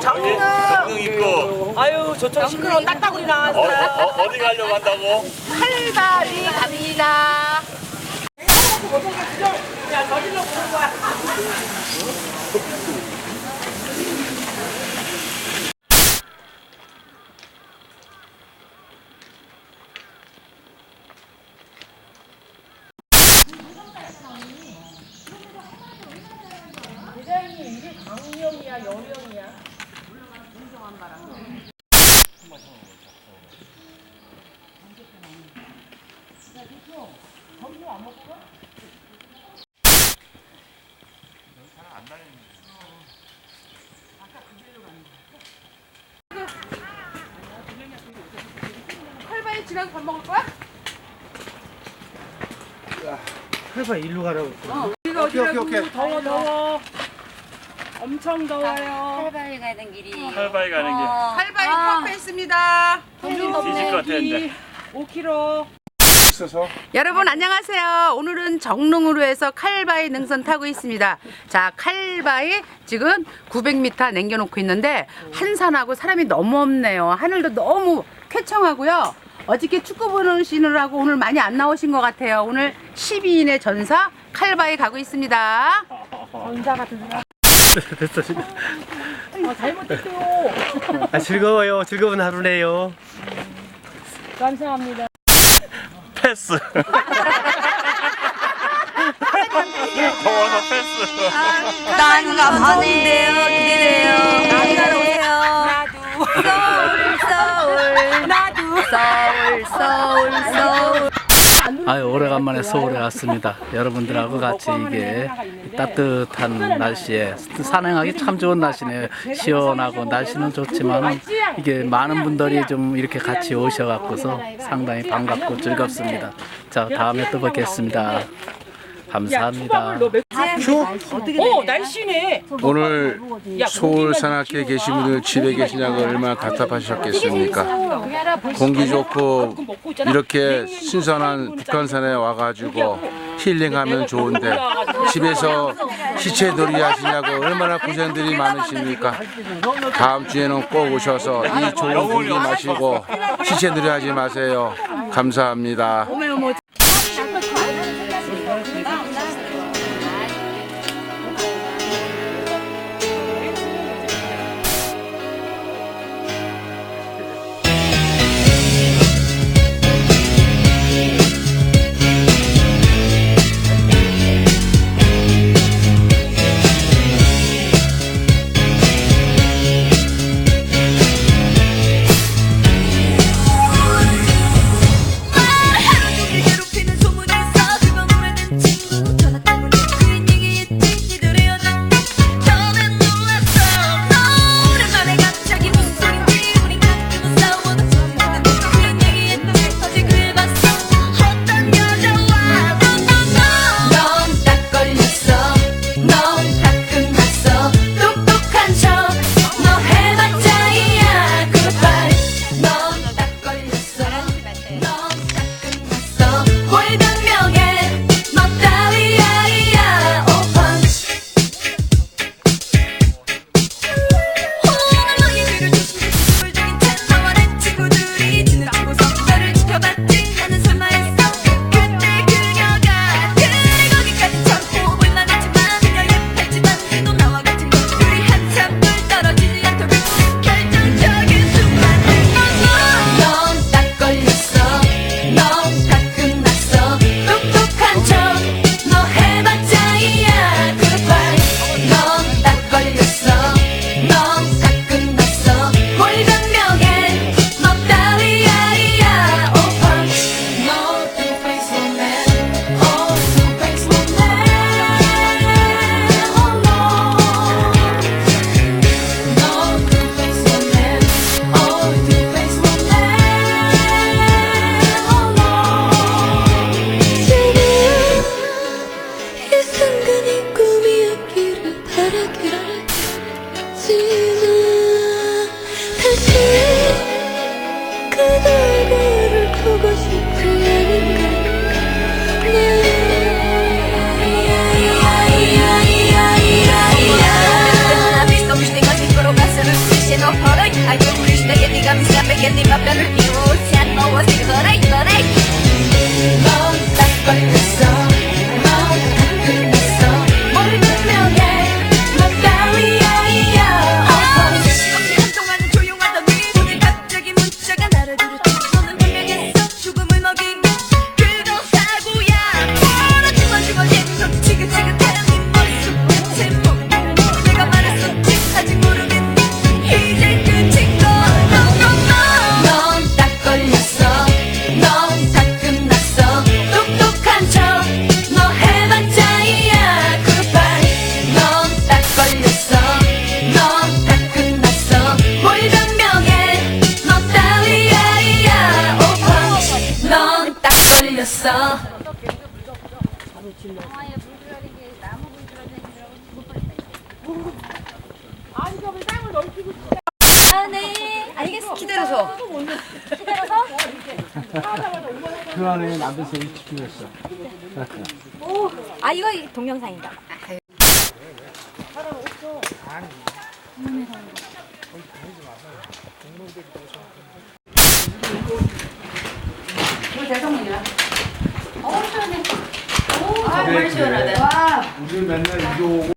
정릉 있고 아유 저쪽 시끄러운 딱따구리 어, 나왔어. 어, 어 디 가려고 한다고? 칼바위 갑니다. 야 저질러 보 지나서 밥 먹을 거야? 해봐 일로 가라고. 오케이 오케이 오케이. 더워 더워. 엄청 더워요. 칼바위 가는 길이 칼바위 가는 길. 어, 칼바위 아, 펌프했습니다. 엄청 뒤질. 것 같았는데. 5kg. 여러분 안녕하세요. 오늘은 정릉으로 해서 칼바위 능선 타고 있습니다. 자, 칼바위 지금 900m 남겨놓고 있는데 한산하고 사람이 너무 없네요. 하늘도 너무 쾌청하고요. 어저께 축구 보시느라고 오늘 많이 안 나오신 것 같아요. 오늘 12인의 전사 칼바위 가고 있습니다. 됐어. 지금. 아 잘못했어. 아, 즐거워요. 즐거운 하루네요. 감사합니다. 패스. 더워서 패스. 기대돼요. 나이 가러 오세요. 나도. 서울 서울. 나도. 서울 서울 서울. 아유 오래간만에 서울에 왔습니다. 여러분들하고 같이 이게 따뜻한 날씨에 산행하기 참 좋은 날씨네요. 시원하고 날씨는 좋지만 이게 많은 분들이 좀 이렇게 같이 오셔갖고서 상당히 반갑고 즐겁습니다. 자 다음에 또 뵙겠습니다. 감사합니다. 오 날씨네. 오늘 야, 서울 산악회 계신 분들 집에 계시냐고 얼마나 답답하셨겠습니까? 공기 좋고 이렇게 신선한 북한산에 와가지고 힐링하면 좋은데 집에서 시체놀이 하시냐고 얼마나 고생들이 많으십니까? 다음 주에는 꼭 오셔서 이 좋은 공기 마시고 시체놀이 하지 마세요. 감사합니다. Kendime ben yurtsen olmasın Koray koray 생겼어. 안에 알겠어. 기다려서. 기다려서. 그 안에 남대생이 집중했어. 오, 아 이거 동영상이다. 이거 대성문이야. 어우 시원해. 오 정말 아, 네, 시원하다. 네. 와. 우리 맨날 이거 오고